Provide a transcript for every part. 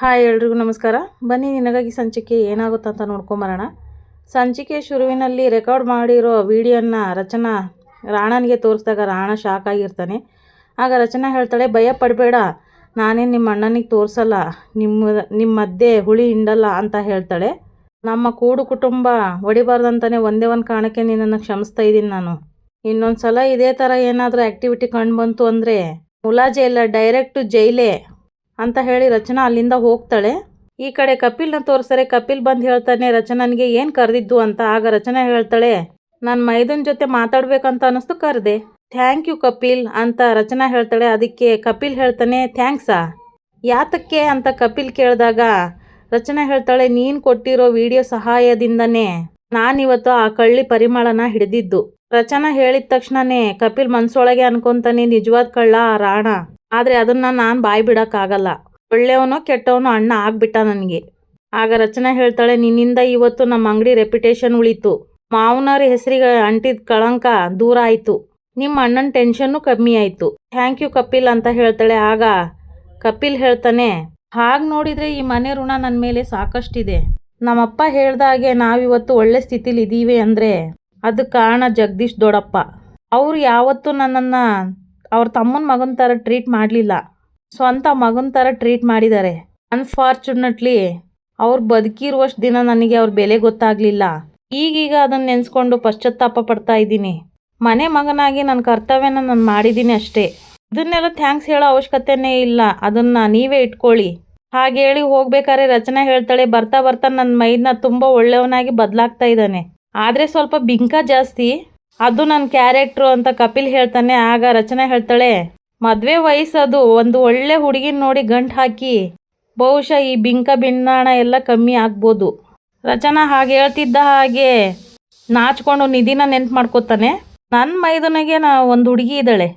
Hi ಎಲ್ರಿಗೂ ನಮಸ್ಕಾರ. ಬನ್ನಿ, ನಿನಗಾಗಿ ಸಂಚಿಕೆ ಏನಾಗುತ್ತಂತ ನೋಡ್ಕೊಂಬರೋಣ ಸಂಚಿಕೆ ಶುರುವಿನಲ್ಲಿ ರೆಕಾರ್ಡ್ ಮಾಡಿರೋ ವಿಡಿಯೋನ ರಚನಾ ರಾಣನಿಗೆ ತೋರಿಸಿದಾಗ ರಾಣ ಶಾಕ್ ಆಗಿರ್ತಾನೆ. ಆಗ ರಚನಾ ಹೇಳ್ತಾಳೆ, ಭಯ ಪಡಬೇಡ ನಾನೇನು ನಿಮ್ಮ ಅಣ್ಣನಿಗೆ ತೋರಿಸಲ್ಲ, ನಿಮ್ಮ ನಿಮ್ಮ ಮಧ್ಯೆ ಹುಳಿ ಹಿಂಡಲ್ಲ ಅಂತ ಹೇಳ್ತಾಳೆ. ನಮ್ಮ ಕೂಡು ಕುಟುಂಬ ಹೊಡಿಬಾರ್ದಂತಾನೆ ಒಂದೇ ಒಂದು ಕಾರಣಕ್ಕೆ ನಿನ್ನನ್ನು ಕ್ಷಮಿಸ್ತಾ ಇದ್ದೀನಿ ನಾನು. ಇನ್ನೊಂದು ಸಲ ಇದೇ ಥರ ಏನಾದರೂ ಆ್ಯಕ್ಟಿವಿಟಿ ಕಂಡು ಬಂತು ಅಂದರೆ ಮುಲಾಜೆ ಇಲ್ಲ ಡೈರೆಕ್ಟು ಜೈಲೇ ಅಂತ ಹೇಳಿ ರಚನಾ ಅಲ್ಲಿಂದ ಹೋಗ್ತಾಳೆ. ಈ ಕಡೆ ಕಪಿಲ್ನ ತೋರಿಸ್ತಾರೆ ಕಪಿಲ್ ಬಂದು ಹೇಳ್ತಾನೆ, ರಚನನಿಗೆ ಏನು ಕರೆದಿದ್ದು ಅಂತ? ಆಗ ರಚನಾ ಹೇಳ್ತಾಳೆ, ನಾನು ಮೈದನ್ ಜೊತೆ ಮಾತಾಡಬೇಕಂತ ಅನ್ನಿಸ್ತು ಕರೆದೆ. ಥ್ಯಾಂಕ್ ಯು ಕಪಿಲ್ ಅಂತ ರಚನಾ ಹೇಳ್ತಾಳೆ. ಅದಕ್ಕೆ ಕಪಿಲ್ ಹೇಳ್ತಾನೆ ಥ್ಯಾಂಕ್ಸಾ ಯಾತಕ್ಕೆ? ಅಂತ ಕಪಿಲ್ ಕೇಳಿದಾಗ ರಚನಾ ಹೇಳ್ತಾಳೆ, ನೀನು ಕೊಟ್ಟಿರೋ ವಿಡಿಯೋ ಸಹಾಯದಿಂದನೇ ನಾನಿವತ್ತು ಆ ಕಳ್ಳಿ ಪರಿಮಳನ ಹಿಡಿದಿದ್ದು. ರಚನಾ ಹೇಳಿದ ತಕ್ಷಣನೇ ಕಪಿಲ್ ಮನ್ಸೊಳಗೆ ಅನ್ಕೊಂತಾನೆ, ನಿಜವಾದ ಕಳ್ಳ ಆ ರಾಣ. ಆದರೆ ಅದನ್ನು ನಾನು ಬಾಯಿ ಬಿಡೋಕ್ಕಾಗಲ್ಲ. ಒಳ್ಳೆಯವನೋ ಕೆಟ್ಟವನೋ ಅಣ್ಣ ಆಗ್ಬಿಟ್ಟ ನನಗೆ. ಆಗ ರಚನಾ ಹೇಳ್ತಾಳೆ, ನಿನ್ನಿಂದ ಇವತ್ತು ನಮ್ಮ ಅಂಗಡಿ ರೆಪ್ಯುಟೇಷನ್ ಉಳಿತು. ಮಾವನವ್ರ ಹೆಸರಿಗೆ ಅಂಟಿದ ಕಳಂಕ ದೂರ ಆಯಿತು. ನಿಮ್ಮ ಅಣ್ಣನ ಟೆನ್ಷನ್ನು ಕಮ್ಮಿ ಆಯಿತು. ಥ್ಯಾಂಕ್ ಯು ಕಪಿಲ್ ಅಂತ ಹೇಳ್ತಾಳೆ, ಆಗ ಕಪಿಲ್ ಹೇಳ್ತಾನೆ, ಹಾಗೆ ನೋಡಿದರೆ ಈ ಮನೆ ಋಣ ನನ್ನ ಮೇಲೆ ಸಾಕಷ್ಟಿದೆ. ನಮ್ಮಪ್ಪ ಹೇಳ್ದಾಗೆ ನಾವಿವತ್ತು ಒಳ್ಳೆ ಸ್ಥಿತಿಲಿ ಇದ್ದೀವಿ ಅಂದರೆ ಅದಕ್ಕೆ ಕಾರಣ ಜಗದೀಶ್ ದೊಡ್ಡಪ್ಪ. ಅವರು ಯಾವತ್ತೂ ನನ್ನನ್ನು ಅವ್ರ ತಮ್ಮನ ಮಗನ ಥರ ಟ್ರೀಟ್ ಮಾಡಲಿಲ್ಲ. ಸ್ವಂತ ಮಗನ ಥರ ಟ್ರೀಟ್ ಮಾಡಿದ್ದಾರೆ ಅನ್ಫಾರ್ಚುನೇಟ್ಲಿ ಅವ್ರು ಬದುಕಿರುವಷ್ಟು ದಿನ ನನಗೆ ಅವ್ರ ಬೆಲೆ ಗೊತ್ತಾಗಲಿಲ್ಲ. ಈಗೀಗ ಅದನ್ನು ನೆನೆಸ್ಕೊಂಡು ಪಶ್ಚಾತ್ತಾಪ ಪಡ್ತಾ ಇದ್ದೀನಿ. ಮನೆ ಮಗನಾಗಿ ನನ್ನ ಕರ್ತವ್ಯನ ನಾನು ಮಾಡಿದ್ದೀನಿ ಅಷ್ಟೇ. ಇದನ್ನೆಲ್ಲ ಥ್ಯಾಂಕ್ಸ್ ಹೇಳೋ ಅವಶ್ಯಕತೆನೇ ಇಲ್ಲ. ಅದನ್ನು ನೀವೇ ಇಟ್ಕೊಳ್ಳಿ. ಹಾಗೆ ಹೇಳಿ ಹೋಗ್ಬೇಕಾದ್ರೆ ರಚನೆ ಹೇಳ್ತಾಳೆ, ಬರ್ತಾ ಬರ್ತಾ ನನ್ನ ಮೈದನ್ನ ತುಂಬ ಒಳ್ಳೆಯವನಾಗಿ ಬದಲಾಗ್ತಾ ಇದ್ದಾನೆ. ಆದರೆ ಸ್ವಲ್ಪ ಬಿಂಕ ಜಾಸ್ತಿ. ಅದು ನನ್ನ ಕ್ಯಾರೆಕ್ಟ್ರು ಅಂತ ಕಪಿಲ್ ಹೇಳ್ತಾನೆ, ಆಗ ರಚನೆ ಹೇಳ್ತಾಳೆ, ಮದುವೆ ವಯಸ್ಸದು, ಒಂದು ಒಳ್ಳೆ ಹುಡುಗಿನ ನೋಡಿ ಗಂಟು ಹಾಕಿ. ಬಹುಶಃ ಈ ಬಿಂಕ ಬಿನ್ನಾಣ ಎಲ್ಲ ಕಮ್ಮಿ ಆಗ್ಬೋದು. ರಚನಾ ಹಾಗೆ ಹೇಳ್ತಿದ್ದ ಹಾಗೆ ನಾಚ್ಕೊಂಡು ನಿಧಿನ ನೆನ್ಪು ಮಾಡ್ಕೋತಾನೆ ನನ್ನ ಮೈದನಿಗೆ ನಾ ಒಂದು ಹುಡುಗಿ ಇದ್ದಾಳೆ.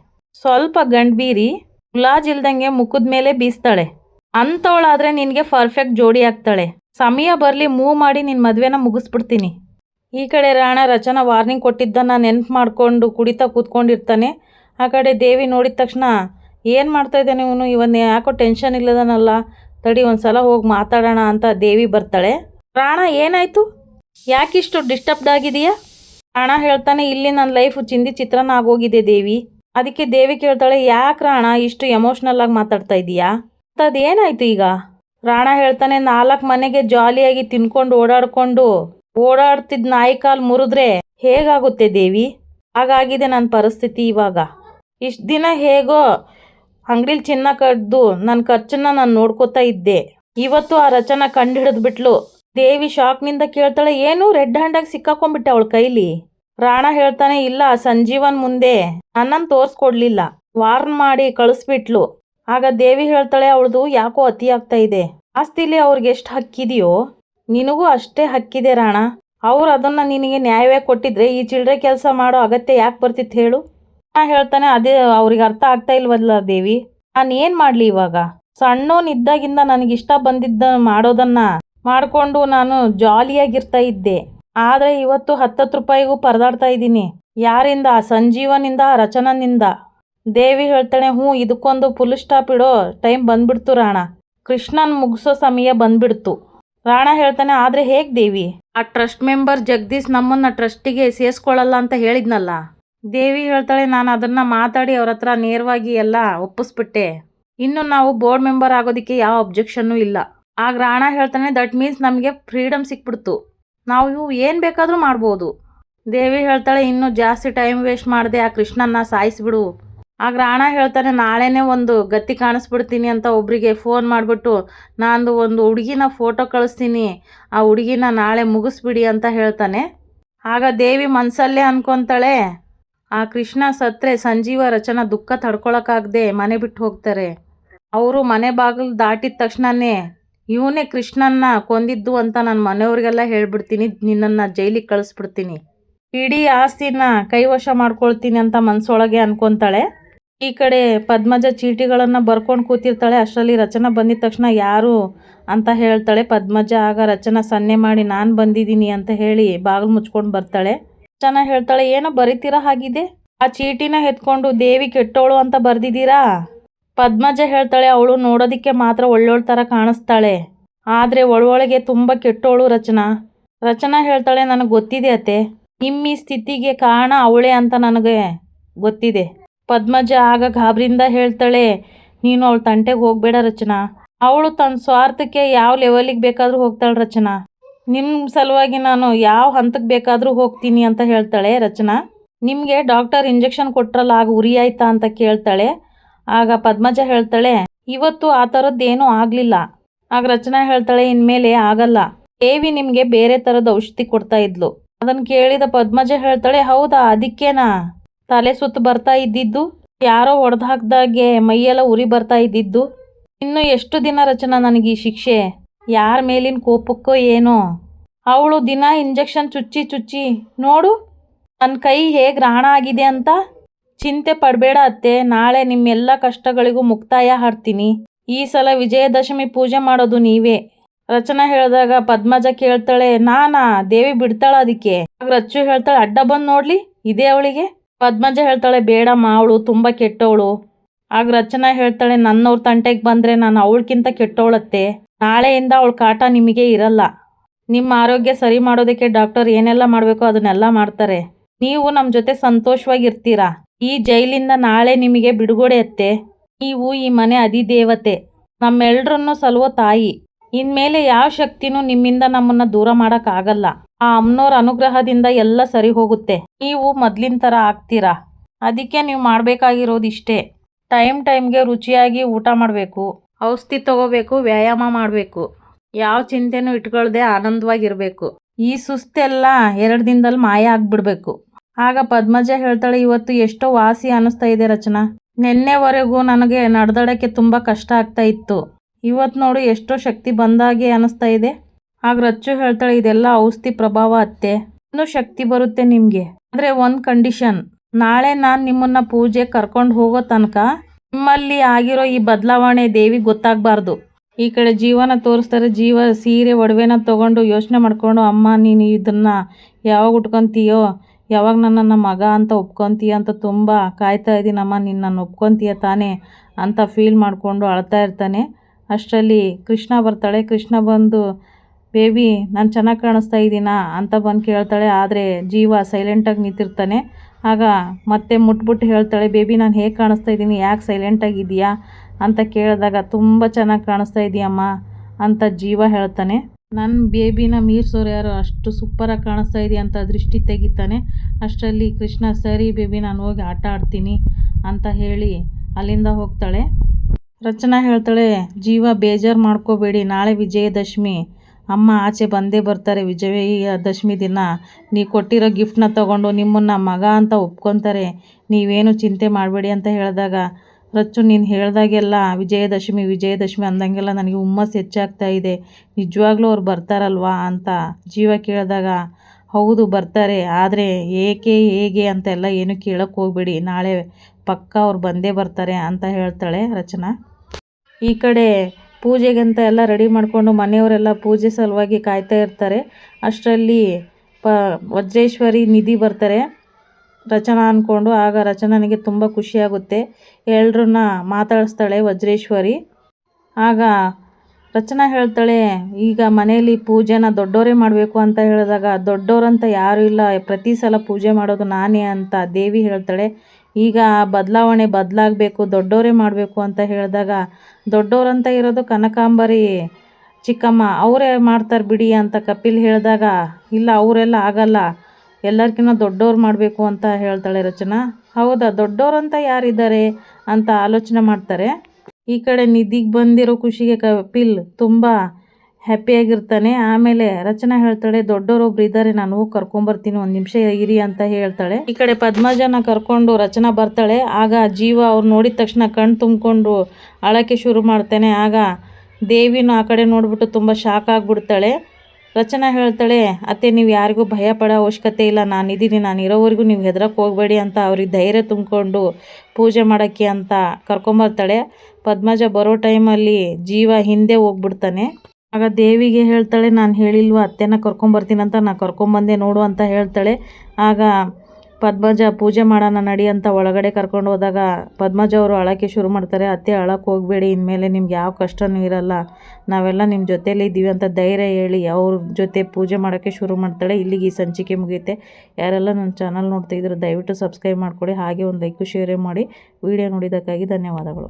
ಸ್ವಲ್ಪ ಗಂಡ್ಬೀರಿ ಗುಲಾಜ್ ಇಲ್ದಂಗೆ ಮುಖದ ಮೇಲೆ ಬೀಸ್ತಾಳೆ. ಅಂಥವಳಾದರೆ ನಿನಗೆ ಪರ್ಫೆಕ್ಟ್ ಜೋಡಿ ಆಗ್ತಾಳೆ. ಸಮಯ ಬರಲಿ ಮೂವ್ ಮಾಡಿ ನಿನ್ನ ಮದುವೆನ ಮುಗಿಸ್ಬಿಡ್ತೀನಿ. ಈ ಕಡೆ ರಾಣ ರಚನಾ ವಾರ್ನಿಂಗ್ ಕೊಟ್ಟಿದ್ದನ್ನು ನೆನ್ಪು ಮಾಡಿಕೊಂಡು ಕುಡಿತಾ ಕೂತ್ಕೊಂಡಿರ್ತಾನೆ. ಆ ಕಡೆ ದೇವಿ ನೋಡಿದ ತಕ್ಷಣ, ಏನು ಮಾಡ್ತಾ ಇದ್ದಾನೆ ಇವನು ಇವನ್ ಯಾಕೋ ಟೆನ್ಷನ್ ಇಲ್ಲದನಲ್ಲ? ತಡಿ ಒಂದು ಸಲ ಹೋಗಿ ಮಾತಾಡೋಣ ಅಂತ ದೇವಿ ಬರ್ತಾಳೆ. ರಾಣ, ಏನಾಯಿತು? ಯಾಕಿಷ್ಟು ಡಿಸ್ಟರ್ಬ್ಡ್ ಆಗಿದೆಯಾ ರಾಣ ಹೇಳ್ತಾನೆ, ಇಲ್ಲಿ ನನ್ನ ಲೈಫ್ ಚಿಂದಿ ಚಿತ್ರನ ಆಗೋಗಿದೆ ದೇವಿ. ಅದಕ್ಕೆ ದೇವಿ ಕೇಳ್ತಾಳೆ, ಯಾಕೆ ರಾಣ ಇಷ್ಟು ಎಮೋಷ್ನಲ್ ಆಗಿ ಮಾತಾಡ್ತಾ ಇದೀಯಾ ಅದು ಅದೇನಾಯ್ತು ಈಗ? ರಾಣ ಹೇಳ್ತಾನೆ, ನಾಲ್ಕು ಮನೆಗೆ ಜಾಲಿಯಾಗಿ ತಿನ್ಕೊಂಡು ಓಡಾಡ್ಕೊಂಡು ಓಡಾಡ್ತಿದ್ದ ನಾಯಿ ಕಾಲು ಮುರಿದ್ರೆ ಹೇಗಾಗುತ್ತೆ ದೇವಿ? ಹಾಗಾಗಿದೆ ನನ್ನ ಪರಿಸ್ಥಿತಿ ಇವಾಗ. ಇಷ್ಟು ದಿನ ಹೇಗೋ ಅಂಗಡಿಲಿ ಚಿನ್ನ ಕಡ್ದು ನನ್ನ ಖರ್ಚನ್ನ ನಾನು ನೋಡ್ಕೋತಾ ಇದ್ದೆ. ಇವತ್ತು ಆ ರಚನ ಕಂಡು ಹಿಡಿದ್ಬಿಟ್ಲು ದೇವಿ ಶಾಕ್ನಿಂದ ಕೇಳ್ತಾಳೆ, ಏನು ರೆಡ್ ಹ್ಯಾಂಡಾಗಿ ಸಿಕ್ಕಾಕೊಂಡ್ಬಿಟ್ಟೆ ಅವಳ ಕೈಲಿ? ರಾಣ ಹೇಳ್ತಾನೆ, ಇಲ್ಲ, ಸಂಜೀವನ್ ಮುಂದೆ ನನ್ನನ್ನು ತೋರಿಸ್ಕೊಡ್ಲಿಲ್ಲ. ವಾರ್ನ್ ಮಾಡಿ ಕಳಿಸ್ಬಿಟ್ಲು. ಆಗ ದೇವಿ ಹೇಳ್ತಾಳೆ, ಅವಳದು ಯಾಕೋ ಅತಿ ಆಗ್ತಾ ಇದೆ? ಆಸ್ತಿಲಿ ಅವ್ರಿಗೆ ಎಷ್ಟು ಹಕ್ಕಿದೆಯೋ ನಿನಗೂ ಅಷ್ಟೇ ಹಕ್ಕಿದೆ ರಾಣ. ಅವ್ರು ಅದನ್ನ ನಿನಗೆ ನ್ಯಾಯವೇ ಕೊಟ್ಟಿದ್ರೆ ಈ ಚಿಲ್ಡ್ರೆ ಕೆಲಸ ಮಾಡೋ ಅಗತ್ಯ ಯಾಕೆ ಬರ್ತಿತ್ತು ಹೇಳು? ನಾ ಹೇಳ್ತಾನೆ, ಅದೇ ಅವ್ರಿಗೆ ಅರ್ಥ ಆಗ್ತಾ ಇಲ್ವಲ್ಲ ದೇವಿ. ನಾನು ಏನು ಮಾಡಲಿ ಇವಾಗ? ಸಣ್ಣವನಿದ್ದಾಗಿಂದ ನನಗಿಷ್ಟ ಬಂದಿದ್ದ ಮಾಡೋದನ್ನ ಮಾಡಿಕೊಂಡು ನಾನು ಜಾಲಿಯಾಗಿರ್ತಾ ಇದ್ದೆ. ಆದರೆ ಇವತ್ತು ಹತ್ತತ್ತು ರೂಪಾಯಿಗೂ ಪರದಾಡ್ತಾ ಇದ್ದೀನಿ. ಯಾರಿಂದ? ಸಂಜೀವನಿಂದ, ರಚನನಿಂದ? ದೇವಿ ಹೇಳ್ತಾಳೆ ಹ್ಞೂ, ಇದಕ್ಕೊಂದು ಫುಲ್ ಸ್ಟಾಪ್ ಇಡೋ ಟೈಮ್ ಬಂದ್ಬಿಡ್ತು ರಾಣ. ಕೃಷ್ಣನ್ ಮುಗಿಸೋ ಸಮಯ ಬಂದ್ಬಿಡ್ತು. ರಾಣ ಹೇಳ್ತಾನೆ, ಆದರೆ ಹೇಗೆ ದೇವಿ? ಆ ಟ್ರಸ್ಟ್ ಮೆಂಬರ್ ಜಗದೀಶ್ ನಮ್ಮನ್ನ ಟ್ರಸ್ಟಿಗೆ ಸೇರಿಸ್ಕೊಳ್ಳಲ್ಲ ಅಂತ ಹೇಳಿದ್ನಲ್ಲ? ದೇವಿ ಹೇಳ್ತಾಳೆ, ನಾನು ಅದನ್ನ ಮಾತಾಡಿ ಅವ್ರ ಹತ್ರ ನೇರವಾಗಿ ಎಲ್ಲ ಒಪ್ಪಿಸ್ಬಿಟ್ಟೆ. ಇನ್ನು ನಾವು ಬೋರ್ಡ್ ಮೆಂಬರ್ ಆಗೋದಕ್ಕೆ ಯಾವ ಅಬ್ಜೆಕ್ಷನ್ನು ಇಲ್ಲ. ಆಗ ರಾಣ ಹೇಳ್ತಾನೆ ದಟ್ ಮೀನ್ಸ್ ನಮಗೆ ಫ್ರೀಡಮ್ ಸಿಕ್ಬಿಡ್ತು. ನಾವು ಇವು ಏನು ಬೇಕಾದರೂ ಮಾಡ್ಬೋದು. ದೇವಿ ಹೇಳ್ತಾಳೆ, ಇನ್ನೂ ಜಾಸ್ತಿ ಟೈಮ್ ವೇಸ್ಟ್ ಮಾಡಿದೆ ಆ ಕೃಷ್ಣನ್ನ ಸಾಯಿಸ್ಬಿಡು. ಆಗ ರಾಣ ಹೇಳ್ತಾನೆ ನಾಳೆನೇ ಒಂದು ಗತಿ ಕಾಣಿಸ್ಬಿಡ್ತೀನಿ ಅಂತ ಒಬ್ಬರಿಗೆ ಫೋನ್ ಮಾಡಿಬಿಟ್ಟು ನಾನು ಒಂದು ಹುಡುಗಿನ ಫೋಟೋ ಕಳಿಸ್ತೀನಿ, ಆ ಹುಡುಗಿನ ನಾಳೆ ಮುಗಿಸ್ಬಿಡಿ ಅಂತ ಹೇಳ್ತಾನೆ. ಆಗ ದೇವಿ ಮನಸ್ಸಲ್ಲೇ ಅನ್ಕೊತಾಳೆ, ಆ ಕೃಷ್ಣ ಸತ್ರೆ ಸಂಜೀವ ರಚನ ದುಃಖ ತಡ್ಕೊಳಕ್ಕಾಗದೆ ಮನೆ ಬಿಟ್ಟು ಹೋಗ್ತಾರೆ. ಅವರು ಮನೆ ಬಾಗಿಲು ದಾಟಿದ ತಕ್ಷಣನೇ, ಇವನೇ ಕೃಷ್ಣನ್ನ ಕೊಂದಿದ್ದು ಅಂತ ನಾನು ಮನೆಯವ್ರಿಗೆಲ್ಲ ಹೇಳ್ಬಿಡ್ತೀನಿ, ನಿನ್ನನ್ನು ಜೈಲಿಗೆ ಕಳಿಸ್ಬಿಡ್ತೀನಿ. ಇಡೀ ಆಸ್ತಿನ ಕೈವಶ ಮಾಡ್ಕೊಳ್ತೀನಿ ಅಂತ ಮನಸ್ಸೊಳಗೆ ಅನ್ಕೊತಾಳೆ. ಈ ಕಡೆ ಪದ್ಮಜ ಚೀಟಿಗಳನ್ನು ಬರ್ಕೊಂಡು ಕೂತಿರ್ತಾಳೆ. ಅಷ್ಟರಲ್ಲಿ ರಚನಾ ಬಂದಿದ ತಕ್ಷಣ ಯಾರು ಅಂತ ಹೇಳ್ತಾಳೆ. ಪದ್ಮಜ, ಆಗ ರಚನಾ ಸನ್ನೆ ಮಾಡಿ ನಾನು ಬಂದಿದ್ದೀನಿ ಅಂತ ಹೇಳಿ ಬಾಗಿಲು ಮುಚ್ಕೊಂಡು ಬರ್ತಾಳೆ. ರಚನಾ ಹೇಳ್ತಾಳೆ, ಏನೋ ಬರಿತೀರಾ ಹಾಗಿದೆ ಆ ಚೀಟಿನ ಎತ್ಕೊಂಡು ದೇವಿ ಕೆಟ್ಟೋಳು ಅಂತ ಬರ್ದಿದ್ದೀರಾ? ಪದ್ಮಜ ಹೇಳ್ತಾಳೆ, ಅವಳು ನೋಡೋದಕ್ಕೆ ಮಾತ್ರ ಒಳ್ಳೊಳ್ಳೆ ಥರ ಕಾಣಿಸ್ತಾಳೆ. ಆದರೆ ಒಳೊಳಗೆ ತುಂಬ ಕೆಟ್ಟೋಳು ರಚನಾ. ರಚನಾ ಹೇಳ್ತಾಳೆ, ನನಗೆ ಗೊತ್ತಿದೆ ಅತ್ತೆ. ನಿಮ್ಮ ಸ್ಥಿತಿಗೆ ಕಾರಣ ಅವಳೇ ಅಂತ ನನಗೆ ಗೊತ್ತಿದೆ. ಪದ್ಮಜ ಆಗ ಗಾಬರಿಯಿಂದ ಹೇಳ್ತಾಳೆ, ನೀನು ಅವಳ ತಂಟೆಗೆ ಹೋಗಬೇಡ ರಚನಾ. ಅವಳು ತನ್ನ ಸ್ವಾರ್ಥಕ್ಕೆ ಯಾವ ಲೆವೆಲಿಗೆ ಬೇಕಾದರೂ ಹೋಗ್ತಾಳೆ ರಚನಾ. ನಿಮ್ಮ ಸಲುವಾಗಿ ನಾನು ಯಾವ ಹಂತಕ್ಕೆ ಬೇಕಾದರೂ ಹೋಗ್ತೀನಿ ಅಂತ ಹೇಳ್ತಾಳೆ ರಚನಾ. ನಿಮಗೆ ಡಾಕ್ಟರ್ ಇಂಜೆಕ್ಷನ್ ಕೊಟ್ರಲ್ಲ, ಆಗ ಉರಿ ಆಯ್ತಾ ಅಂತ ಕೇಳ್ತಾಳೆ. ಆಗ ಪದ್ಮಜ ಹೇಳ್ತಾಳೆ, ಇವತ್ತು ಆ ಥರದ್ದೇನೂ ಆಗಲಿಲ್ಲ. ಆಗ ರಚನಾ ಹೇಳ್ತಾಳೆ, ಇನ್ಮೇಲೆ ಆಗಲ್ಲ. ದೇವಿ ನಿಮಗೆ ಬೇರೆ ಥರದ ಔಷಧಿ ಕೊಡ್ತಾ ಇದ್ಲು. ಅದನ್ನು ಕೇಳಿದ ಪದ್ಮಜ ಹೇಳ್ತಾಳೆ, ಹೌದಾ, ಅದಕ್ಕೇನಾ? ತಲೆ ಸುತ್ತು ಬರ್ತಾ ಇದ್ದಿದ್ದು, ಯಾರೋ ಹೊಡೆದು ಹಾಕ್ದಾಗೆ ಮೈಯೆಲ್ಲ ಉರಿ ಬರ್ತಾ ಇದ್ದಿದ್ದು. ಇನ್ನು ಎಷ್ಟು ದಿನ ರಚನಾ ನನಗೆ ಈ ಶಿಕ್ಷೆ? ಯಾರ ಮೇಲಿನ ಕೋಪಕ್ಕೋ ಏನೋ? ಅವಳು ದಿನ ಇಂಜೆಕ್ಷನ್ ಚುಚ್ಚಿ ಚುಚ್ಚಿ, ನೋಡು ನನ್ನ ಕೈ ಹೇಗೆ ರಾಣ ಆಗಿದೆ ಅಂತ? ಚಿಂತೆ ಪಡಬೇಡ ಅತ್ತೆ, ನಾಳೆ ನಿಮ್ಮೆಲ್ಲ ಕಷ್ಟಗಳಿಗೂ ಮುಕ್ತಾಯ ಹಾಡ್ತೀನಿ. ಈ ಸಲ ವಿಜಯದಶಮಿ ಪೂಜೆ ಮಾಡೋದು ನೀವೇ. ರಚನಾ ಹೇಳಿದಾಗ ಪದ್ಮಜ ಕೇಳ್ತಾಳೆ, ನಾನಾ, ದೇವಿ ಬಿಡ್ತಾಳ ಅದಕ್ಕೆ? ರಚ್ಚು ಹೇಳ್ತಾಳೆ, ಅಡ್ಡ ಬಂದು ನೋಡ್ಲಿ, ಇದೇ ಅವಳಿಗೆ? ಪದ್ಮಜ ಹೇಳ್ತಾಳೆ, ಬೇಡಮ್ಮ ಅವಳು ತುಂಬ ಕೆಟ್ಟವಳು. ಆಗ ರಚನಾ ಹೇಳ್ತಾಳೆ ನನ್ನವ್ರ ತಂಟೆಗೆ ಬಂದರೆ ನಾನು ಅವಳಕ್ಕಿಂತ ಕೆಟ್ಟವಳತ್ತೆ. ನಾಳೆಯಿಂದ ಅವಳ ಕಾಟ ನಿಮಗೆ ಇರಲ್ಲ. ನಿಮ್ಮ ಆರೋಗ್ಯ ಸರಿ ಮಾಡೋದಕ್ಕೆ ಡಾಕ್ಟರ್ ಏನೆಲ್ಲ ಮಾಡಬೇಕೋ ಅದನ್ನೆಲ್ಲ ಮಾಡ್ತಾರೆ. ನೀವು ನಮ್ಮ ಜೊತೆ ಸಂತೋಷವಾಗಿರ್ತೀರಾ? ಈ ಜೈಲಿಂದ ನಾಳೆ ನಿಮಗೆ ಬಿಡುಗಡೆ ಅತ್ತೆ ನೀವು ಈ ಮನೆ ಅಧಿದೇವತೆ. ನಮ್ಮೆಲ್ರನ್ನೂ ಸಲುವ ತಾಯಿ. ಇನ್ಮೇಲೆ ಯಾವ ಶಕ್ತಿನೂ ನಿಮ್ಮಿಂದ ನಮ್ಮನ್ನ ದೂರ ಮಾಡೋಕ್ಕಾಗಲ್ಲ. ಆ ಅಮ್ಮನವ್ರ ಅನುಗ್ರಹದಿಂದ ಎಲ್ಲ ಸರಿ ಹೋಗುತ್ತೆ. ನೀವು ಮೊದ್ಲಿನ ಥರ ಆಗ್ತೀರಾ? ಅದಕ್ಕೆ ನೀವು ಮಾಡಬೇಕಾಗಿರೋದು ಇಷ್ಟೇ ಟೈಮ್ ಟೈಮ್ಗೆ ರುಚಿಯಾಗಿ ಊಟ ಮಾಡಬೇಕು, ಔಷಧಿ ತಗೋಬೇಕು, ವ್ಯಾಯಾಮ ಮಾಡಬೇಕು. ಯಾವ ಚಿಂತೆನೂ ಇಟ್ಕೊಳ್ದೆ ಆನಂದವಾಗಿರಬೇಕು. ಈ ಸುಸ್ತೆಲ್ಲ ಎರಡು ದಿನದಲ್ಲಿ ಮಾಯ ಆಗ್ಬಿಡ್ಬೇಕು. ಆಗ ಪದ್ಮಜ ಹೇಳ್ತಾಳೆ, ಇವತ್ತು ಎಷ್ಟೋ ವಾಸಿ ಅನ್ನಿಸ್ತಾ ಇದೆ ರಚನಾ. ನಿನ್ನೆವರೆಗೂ ನನಗೆ ನಡೆದಾಡೋಕ್ಕೆ ತುಂಬ ಕಷ್ಟ ಆಗ್ತಾ ಇತ್ತು. ಇವತ್ತು ನೋಡು ಎಷ್ಟೋ ಶಕ್ತಿ ಬಂದಾಗೆ ಅನಿಸ್ತಾ ಇದೆ. ಆಗ ರಚ್ಚು ಹೇಳ್ತಾಳೆ, ಇದೆಲ್ಲ ಔಷಧಿ ಪ್ರಭಾವ ಅತ್ತೆ. ಇನ್ನೂ ಶಕ್ತಿ ಬರುತ್ತೆ ನಿಮಗೆ. ಆದರೆ ಒಂದು ಕಂಡೀಷನ್. ನಾಳೆ ನಾನು ನಿಮ್ಮನ್ನು ಪೂಜೆ ಕರ್ಕೊಂಡು ಹೋಗೋ ತನಕ ನಿಮ್ಮಲ್ಲಿ ಆಗಿರೋ ಈ ಬದಲಾವಣೆ ದೇವಿ ಗೊತ್ತಾಗಬಾರ್ದು. ಈ ಕಡೆ ಜೀವನ ತೋರಿಸ್ತಾರೆ, ಜೀವ ಸೀರೆ ಒಡವೆನ ತೊಗೊಂಡು ಯೋಚನೆ ಮಾಡ್ಕೊಂಡು, ಅಮ್ಮ, ನೀನು ಇದನ್ನು ಯಾವಾಗ ಉಟ್ಕೊತೀಯೋ, ಯಾವಾಗ ನನ್ನನ್ನು ಮಗ ಅಂತ ಒಪ್ಕೊತೀಯ ಅಂತ ತುಂಬ ಕಾಯ್ತಾ ಇದ್ದೀನಮ್ಮ ನೀನು ನನ್ನ ಒಪ್ಕೊತೀಯ ತಾನೇ? ಅಂತ ಫೀಲ್ ಮಾಡಿಕೊಂಡು ಅಳ್ತಾ ಇರ್ತಾನೆ. ಅಷ್ಟರಲ್ಲಿ ಕೃಷ್ಣ ಬರ್ತಾಳೆ. ಕೃಷ್ಣ ಬಂದು, ಬೇಬಿ, ನಾನು ಚೆನ್ನಾಗಿ ಕಾಣಿಸ್ತಾ ಇದ್ದೀನಾ ಅಂತ ಬಂದು ಕೇಳ್ತಾಳೆ. ಆದರೆ ಜೀವ ಸೈಲೆಂಟಾಗಿ ನಿಂತಿರ್ತಾನೆ. ಆಗ ಮತ್ತೆ ಮುಟ್ಬಿಟ್ಟು ಹೇಳ್ತಾಳೆ, ಬೇಬಿ, ನಾನು ಹೇಗೆ ಕಾಣಿಸ್ತಾ ಇದ್ದೀನಿ ಯಾಕೆ ಸೈಲೆಂಟಾಗಿದೆಯಾ ಅಂತ ಕೇಳಿದಾಗ, ತುಂಬ ಚೆನ್ನಾಗಿ ಕಾಣಿಸ್ತಾ ಇದೆಯಮ್ಮ, ಅಂತ ಜೀವ ಹೇಳ್ತಾನೆ. ನನ್ನ ಬೇಬಿನ ಮೀರ್ಸೋರು ಯಾರು ಅಷ್ಟು ಸೂಪರಾಗಿ ಕಾಣಿಸ್ತಾ ಇದೆಯಾ ಅಂತ ದೃಷ್ಟಿ ತೆಗಿತಾನೆ. ಅಷ್ಟರಲ್ಲಿ ಕೃಷ್ಣ, ಸರಿ ಬೇಬಿ, ನಾನು ಹೋಗಿ ಆಟ ಆಡ್ತೀನಿ, ಅಂತ ಹೇಳಿ ಅಲ್ಲಿಂದ ಹೋಗ್ತಾಳೆ. ರಚನಾ ಹೇಳ್ತಾಳೆ, ಜೀವ ಬೇಜಾರು ಮಾಡ್ಕೋಬೇಡಿ, ನಾಳೆ ವಿಜಯದಶಮಿ. ಅಮ್ಮ ಆಚೆ ಬಂದೇ ಬರ್ತಾರೆ ವಿಜಯದಶಮಿ ದಿನ. ನೀವು ಕೊಟ್ಟಿರೋ ಗಿಫ್ಟ್ನ ತಗೊಂಡು ನಿಮ್ಮನ್ನು ಮಗ ಅಂತ ಒಪ್ಕೊತಾರೆ. ನೀವೇನು ಚಿಂತೆ ಮಾಡಬೇಡಿ ಅಂತ ಹೇಳಿದಾಗ, ರಚ್ಚು, ನೀನು ಹೇಳ್ದಾಗೆಲ್ಲ ವಿಜಯದಶಮಿ ವಿಜಯದಶಮಿ ಅಂದಂಗೆಲ್ಲ ನನಗೆ ಹುಮ್ಮಸ್ಸು ಹೆಚ್ಚಾಗ್ತಾ ಇದೆ. ನಿಜವಾಗ್ಲೂ ಅವ್ರು ಬರ್ತಾರಲ್ವಾ ಅಂತ ಜೀವ ಕೇಳಿದಾಗ, ಹೌದು, ಬರ್ತಾರೆ. ಆದರೆ ಏಕೆ, ಹೇಗೆ ಅಂತೆಲ್ಲ ಏನು ಕೇಳೋಕ್ಕೆ ಹೋಗ್ಬೇಡಿ. ನಾಳೆ ಪಕ್ಕ ಅವ್ರು ಬಂದೇ ಬರ್ತಾರೆ ಅಂತ ಹೇಳ್ತಾಳೆ ರಚನಾ. ಈ ಕಡೆ ಪೂಜೆಗಂತ ಎಲ್ಲ ರೆಡಿ ಮಾಡಿಕೊಂಡು ಮನೆಯವರೆಲ್ಲ ಪೂಜೆ ಸಲುವಾಗಿ ಕಾಯ್ತಾ ಇರ್ತಾರೆ. ಅಷ್ಟರಲ್ಲಿ ಪ ವಜ್ರೇಶ್ವರಿ ನಿಧಿ ಬರ್ತಾರೆ. ರಚನಾ ಅಂದ್ಕೊಂಡು ಆಗ ರಚನನಿಗೆ ತುಂಬ ಖುಷಿಯಾಗುತ್ತೆ ಎಲ್ಲರನ್ನ ಮಾತಾಡಿಸ್ತಾಳೆ ವಜ್ರೇಶ್ವರಿ. ಆಗ ರಚನಾ ಹೇಳ್ತಾಳೆ, ಈಗ ಮನೆಯಲ್ಲಿ ಪೂಜೆನ ದೊಡ್ಡವರೇ ಮಾಡಬೇಕು ಅಂತ ಹೇಳಿದಾಗ ದೊಡ್ಡವರಂತ ಯಾರೂ ಇಲ್ಲ. ಪ್ರತಿ ಸಲ ಪೂಜೆ ಮಾಡೋದು ನಾನೇ ಅಂತ ದೇವಿ ಹೇಳ್ತಾಳೆ. ಈಗ ಬದಲಾವಣೆ ಬದಲಾಗಬೇಕು ದೊಡ್ಡವರೇ ಮಾಡಬೇಕು ಅಂತ ಹೇಳಿದಾಗ ದೊಡ್ಡವರಂತ ಇರೋದು ಕನಕಾಂಬರಿ, ಚಿಕ್ಕಮ್ಮ ಅವರೇ ಮಾಡ್ತಾರೆ ಬಿಡಿ ಅಂತ ಕಪಿಲ್ ಹೇಳಿದಾಗ, ಇಲ್ಲ ಅವರೆಲ್ಲ ಆಗಲ್ಲ ಎಲ್ಲರಿಗಿನ್ನ ದೊಡ್ಡವ್ರು ಮಾಡಬೇಕು ಅಂತ ಹೇಳ್ತಾಳೆ ರಚನಾ. ಹೌದಾ ದೊಡ್ಡವರಂತ ಯಾರಿದ್ದಾರೆ ಅಂತ ಆಲೋಚನೆ ಮಾಡ್ತಾರೆ? ಈ ಕಡೆ ನಿಧಿಗೆ ಬಂದಿರೋ ಖುಷಿಗೆ ಕಪಿಲ್ ತುಂಬ ಹ್ಯಾಪಿಯಾಗಿರ್ತಾನೆ. ಆಮೇಲೆ ರಚನಾ ಹೇಳ್ತಾಳೆ ದೊಡ್ಡವರೊಬ್ರು ಇದ್ದಾರೆ ನಾನು ಹೋಗಿ ಕರ್ಕೊಂಬರ್ತೀನಿ, ಒಂದು ನಿಮಿಷ ಇರಿ ಅಂತ ಹೇಳ್ತಾಳೆ. ಈ ಕಡೆ ಪದ್ಮಜನ ಕರ್ಕೊಂಡು ರಚನಾ ಬರ್ತಾಳೆ. ಆಗ ಜೀವ ಅವ್ರು ನೋಡಿದ ತಕ್ಷಣ ಕಣ್ಣು ತುಂಬಿಕೊಂಡು ಅಳಕ್ಕೆ ಶುರು ಮಾಡ್ತಾನೆ. ಆಗ ದೇವಿನ ಆ ಕಡೆ ನೋಡಿಬಿಟ್ಟು ತುಂಬ ಶಾಕ್ ಆಗಿಬಿಡ್ತಾಳೆ. ರಚನಾ ಹೇಳ್ತಾಳೆ, ಅತ್ತೆ, ನೀವು ಯಾರಿಗೂ ಭಯ ಪಡೋ ಅವಶ್ಯಕತೆ ಇಲ್ಲ. ನಾನು ಇದ್ದೀನಿ ನಾನು ಇರೋವರೆಗೂ ನೀವು ಹೆದರಕ್ಕೆ ಹೋಗಬೇಡಿ ಅಂತ ಅವ್ರಿಗೆ ಧೈರ್ಯ ತುಂಬಿಕೊಂಡು ಪೂಜೆ ಮಾಡೋಕ್ಕೆ ಅಂತ ಕರ್ಕೊಂಬರ್ತಾಳೆ. ಪದ್ಮಜ ಬರೋ ಟೈಮಲ್ಲಿ ಜೀವ ಹಿಂದೆ ಹೋಗ್ಬಿಡ್ತಾನೆ. ಆಗ ದೇವಿಗೆ ಹೇಳ್ತಾಳೆ, ನಾನು ಹೇಳಿಲ್ವ? ಅತ್ತೆನ ಕರ್ಕೊಂಬರ್ತೀನಂತ ನಾನು ಕರ್ಕೊಂಬಂದೆ ನೋಡು ಅಂತ ಹೇಳ್ತಾಳೆ. ಆಗ ಪದ್ಮಜ, ಪೂಜೆ ಮಾಡೋಣ ನಡಿ ಅಂತ ಒಳಗಡೆ ಕರ್ಕೊಂಡು ಹೋದಾಗ ಪದ್ಮಜ ಅವರು ಅಳೋಕ್ಕೆ ಶುರು ಮಾಡ್ತಾರೆ. ಅತ್ತೆ ಅಳಕ್ಕೆ ಹೋಗಬೇಡಿ, ಇನ್ಮೇಲೆ ನಿಮ್ಗೆ ಯಾವ ಕಷ್ಟನೂ ಇರಲ್ಲ. ನಾವೆಲ್ಲ ನಿಮ್ಮ ಜೊತೇಲಿ ಇದ್ದೀವಿ ಅಂತ ಧೈರ್ಯ ಹೇಳಿ ಅವ್ರ ಜೊತೆ ಪೂಜೆ ಮಾಡೋಕ್ಕೆ ಶುರು ಮಾಡ್ತಾಳೆ. ಇಲ್ಲಿಗೆ ಈ ಸಂಚಿಕೆ ಮುಗಿಯುತ್ತೆ. ಯಾರೆಲ್ಲ ನನ್ನ ಚಾನಲ್ ನೋಡ್ತಾ ದಯವಿಟ್ಟು ಸಬ್ಸ್ಕ್ರೈಬ್ ಮಾಡಿಕೊಡಿ. ಹಾಗೆ ಒಂದು ಲೈಕು, ಶೇರೇ ಮಾಡಿ. ವಿಡಿಯೋ ನೋಡಿದ್ದಕ್ಕಾಗಿ ಧನ್ಯವಾದಗಳು.